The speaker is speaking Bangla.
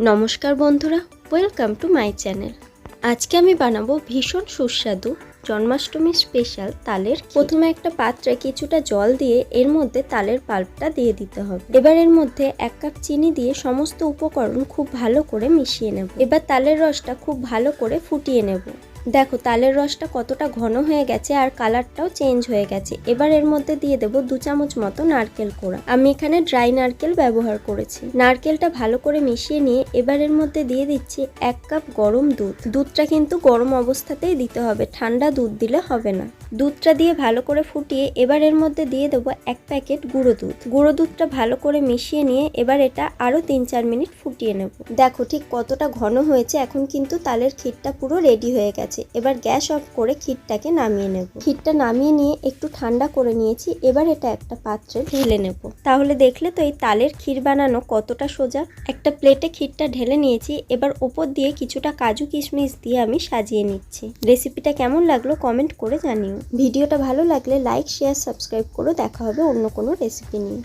নমস্কার বন্ধুরা ওয়েলকাম টু মাই চ্যানেল আজকে আমি বানাবো ভীষণ সুস্বাদু জন্মাষ্টমী স্পেশাল তালের প্রথমে একটা পাত্রে কিছুটা জল দিয়ে এর মধ্যে তালের পাল্পটা দিয়ে দিতে হবে। এবার এর মধ্যে এক কাপ চিনি দিয়ে সমস্ত উপকরণ খুব ভালো করে মিশিয়ে নেব। এবার তালের রসটা খুব ভালো করে ফুটিয়ে নেব। দেখো, তালের রসটা কতটা ঘন হয়ে গেছে আর কালারটাও চেঞ্জ হয়ে গেছে। এবার এর মধ্যে দিয়ে দেবো দু চামচ মতো নারকেল কোড়া। আমি এখানে ড্রাই নারকেল ব্যবহার করেছি। নারকেলটা ভালো করে মিশিয়ে নিয়ে এবার এর মধ্যে দিয়ে দিচ্ছি এক কাপ গরম দুধ। দুধটা কিন্তু গরম অবস্থাতেই দিতে হবে, ঠান্ডা দুধ দিলে হবে না। দুধটা দিয়ে ভালো করে ফুটিয়ে এবার এর মধ্যে দিয়ে দেবো এক প্যাকেট গুঁড়ো দুধ। গুঁড়ো দুধটা ভালো করে মিশিয়ে নিয়ে এবার এটা আরও তিন চার মিনিট ফুটিয়ে নেব। দেখো, ঠিক কতটা ঘন হয়েছে, এখন কিন্তু তালের ক্ষীরটা পুরো রেডি হয়ে গেছে এবার গ্যাস অফ করে ক্ষীরটাকে নামিয়ে নেব। ক্ষীরটা নামিয়ে নিয়ে একটু ঠান্ডা করে নিয়েছি। এবার এটা একটা পাত্রে ঢেলে নেব। তাহলে দেখলে তো এই তালের ক্ষীর বানানো কতটা সোজা। একটা প্লেটে ক্ষীরটা ঢেলে নিয়েছি। এবার ওপর দিয়ে কিছুটা কাজু কিশমিশ দিয়ে আমি সাজিয়ে নিচ্ছি। রেসিপিটা কেমন লাগল কমেন্ট করে জানিও। ভিডিওটা ভালো লাগলে লাইক, শেয়ার, সাবস্ক্রাইব করো দেখা হবে অন্য কোনো রেসিপি নিয়ে।